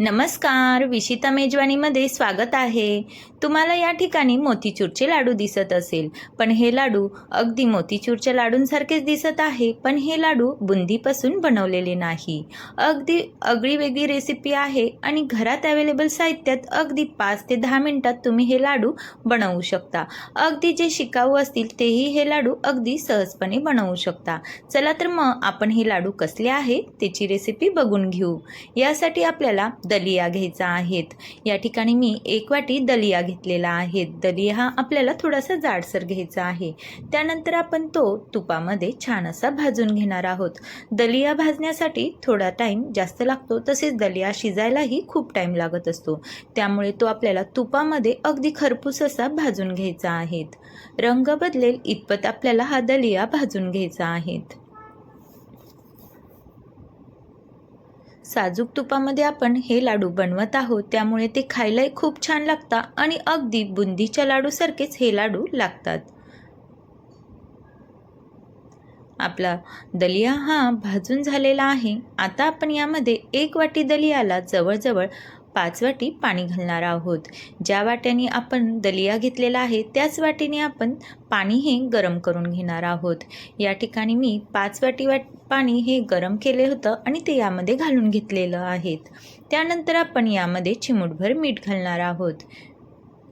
नमस्कार विशिता मेजवानीमध्ये स्वागत आहे. तुम्हाला या ठिकाणी मोतीचूरचे लाडू दिसत असेल. पण हे लाडू अगदी मोतीचूरच्या लाडूंसारखेच दिसत आहे. पण हे लाडू बुंदीपासून बनवलेले नाही. अगदी अगळी वेगळी रेसिपी आहे आणि घरात अवेलेबल साहित्यात अगदी पाच ते दहा मिनटात तुम्ही हे लाडू बनवू शकता. अगदी जे शिकाऊ असतील तेही हे लाडू अगदी सहजपणे बनवू शकता. चला तर मग आपण हे लाडू कसले आहे त्याची रेसिपी बघून घेऊ. यासाठी आपल्याला दलिया घ्यायचा आहेत. या ठिकाणी मी एक वाटी दलिया घेतलेला आहे. दलिया हा आपल्याला थोडासा जाडसर घ्यायचा आहे. त्यानंतर आपण तो तुपामध्ये छान असा भाजून घेणार आहोत. दलिया भाजण्यासाठी थोडा टाईम जास्त लागतो तसेच दलिया शिजायलाही खूप टाईम लागत असतो. त्यामुळे तो आपल्याला तुपामध्ये अगदी खरपूस असा भाजून घ्यायचा आहे. रंग बदलेल इतपत आपल्याला हा दलिया भाजून घ्यायचा आहे. साजूक तुपामध्ये आपण हे लाडू बनवत आहोत. त्यामुळे ते खायलाही खूप छान लागतात आणि अगदी बुंदीच्या लाडूसारखेच हे लाडू लागतात. आपला दलिया हा भाजून झालेला आहे. आता आपण यामध्ये एक वाटी दलियाला जवळजवळ पाच वाटी पाणी घालणार आहोत. ज्या वाट्याने आपण दलिया घेतलेला आहे त्याच वाटीने आपण पाणी हे गरम करून घेणार आहोत. या ठिकाणी मी पाच वाटी वाट पाणी हे गरम केले होतं आणि ते यामध्ये घालून घेतलेलं आहेत. त्यानंतर आपण यामध्ये चिमूटभर मीठ घालणार आहोत.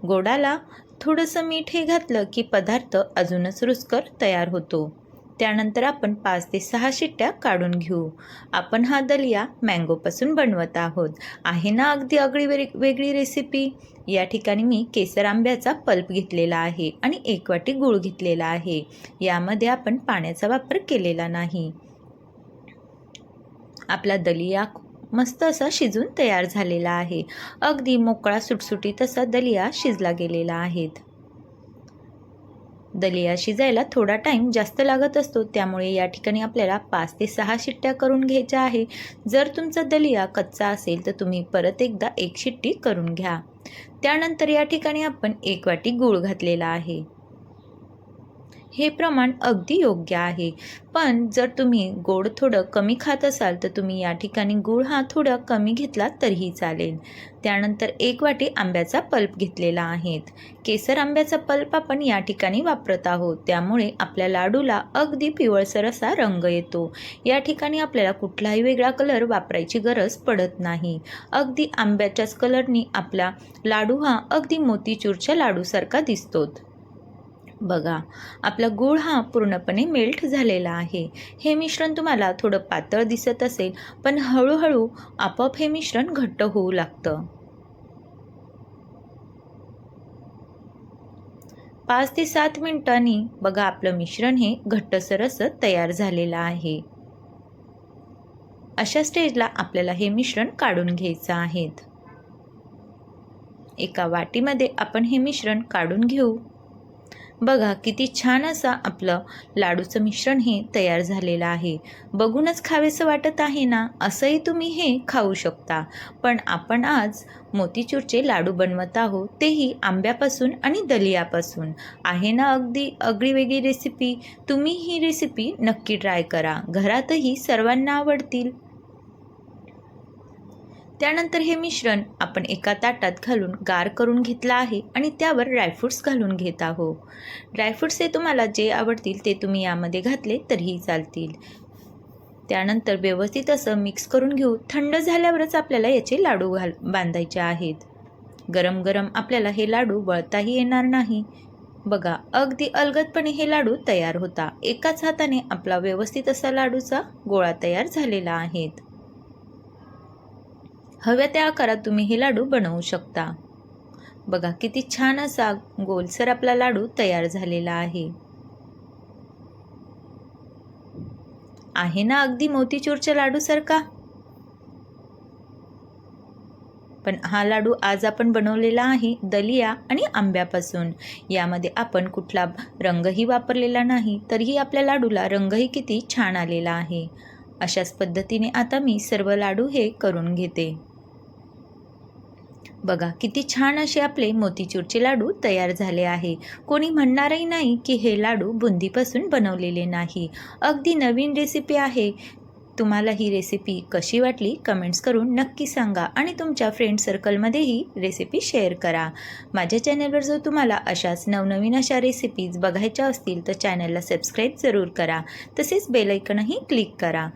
गोडाला थोडंसं मीठ हे घातलं की पदार्थ अजूनच रुचकर तयार होतो. त्यानंतर आपण पाच ते सहा शिट्ट्या काढून घेऊ. आपण हा दलिया मँगोपासून बनवत आहोत. आहे ना अगदी आगळी वेग वेगळी रेसिपी? या ठिकाणी मी केसर आंब्याचा पल्प घेतलेला आहे आणि एक वाटी गूळ घेतलेला आहे. यामध्ये आपण पाण्याचा वापर केलेला नाही. आपला दलिया मस्त असा शिजून तयार झालेला आहे. अगदी मोकळा सुटसुटीत असा दलिया शिजला गेलेला आहेत दलिया शिजायला थोडा टाईम जास्त लागत असतो. त्यामुळे या ठिकाणी आपल्याला पाच ते सहा शिट्ट्या करून घ्यायच्या आहे. जर तुमचा दलिया कच्चा असेल तर तुम्ही परत एकदा एक शिट्टी करून घ्या. त्यानंतर या ठिकाणी आपण एक वाटी गूळ घातलेला आहे. हे प्रमाण अगदी योग्य आहे. पण जर तुम्ही गोड थोडं कमी खात असाल तर तुम्ही या ठिकाणी गूळ हा थोडा कमी घेतला तरीही चालेल. त्यानंतर एक वाटी आंब्याचा पल्प घेतलेला आहेत केसर आंब्याचा पल्प आपण या ठिकाणी वापरत आहोत. त्यामुळे आपल्या लाडूला अगदी पिवळसर असा रंग येतो. या ठिकाणी आपल्याला कुठलाही वेगळा कलर वापरायची गरज पडत नाही. अगदी आंब्याच्याच कलरनी आपला लाडू हा अगदी मोतीचूरच्या लाडूसारखा दिसतो बघा आपला गूळ हा पूर्णपणे मेल्ट झालेला आहे. हे मिश्रण तुम्हाला थोडं पातळ दिसत असेल पण हळूहळू आपोआप हे मिश्रण घट्ट होऊ लागतं. पाच ते सात मिनिटांनी बघा आपलं मिश्रण हे घट्टसर असं तयार झालेलं आहे. अशा स्टेजला आपल्याला हे मिश्रण काढून घ्यायचं आहे एका वाटीमध्ये आपण हे मिश्रण काढून घेऊ. बघा किती छान असा आपलं लाडूचं मिश्रण हे तयार झालेलं आहे. बघूनच खावेसं वाटत आहे ना? असंही तुम्ही हे खाऊ शकता. पण आपण आज मोतीचूरचे लाडू बनवत आहोत तेही आंब्यापासून आणि दलियापासून. आहे ना अगदी अगदी वेगळी रेसिपी तुम्ही ही रेसिपी नक्की ट्राय करा. घरातही सर्वांना आवडतील. त्यानंतर हे मिश्रण आपण एका ताटात घालून गार करून घेतलं आहे आणि त्यावर ड्रायफ्रूट्स घालून घेत आहो ड्रायफ्रूट्स हे तुम्हाला जे आवडतील ते तुम्ही यामध्ये घातले तरीही चालतील. त्यानंतर व्यवस्थित असं मिक्स करून घेऊ थंड झाल्यावरच आपल्याला याचे लाडू घाल बांधायचे आहेत. गरम गरम आपल्याला हे लाडू वळताही येणार नाही. बघा अगदी अलगदपणे हे लाडू तयार होता. एकाच हाताने आपला व्यवस्थित असा लाडूचा गोळा तयार झालेला आहेत हव्या त्या आकारात तुम्ही हे लाडू बनवू शकता. बघा किती छान असा गोलसर आपला लाडू तयार झालेला आहे. आहे ना अगदी मोतीचूरच्या लाडूसारखा पण हा लाडू आज आपण बनवलेला आहे दलिया आणि आंब्यापासून. यामध्ये आपण कुठला रंगही वापरलेला नाही तरीही आपल्या लाडूला रंगही किती छान आलेला आहे. अशाच पद्धतीने आता मी सर्व लाडू हे करून घेते. बघा किती छान असे आपले मोतीचूरचे लाडू तयार झाले आहे. कोणी म्हणणारही नाही की हे लाडू बुंदीपासून बनवलेले नाही. अगदी नवीन रेसिपी आहे. तुम्हाला ही रेसिपी कशी वाटली कमेंट्स करून नक्की सांगा आणि तुमच्या फ्रेंड सर्कलमध्येही रेसिपी शेअर करा. माझ्या चॅनलवर जर तुम्हाला अशाच नवनवीन अशा रेसिपीज बघायच्या असतील तर चॅनलला सबस्क्राईब जरूर करा. तसेच बेलायकनही क्लिक करा.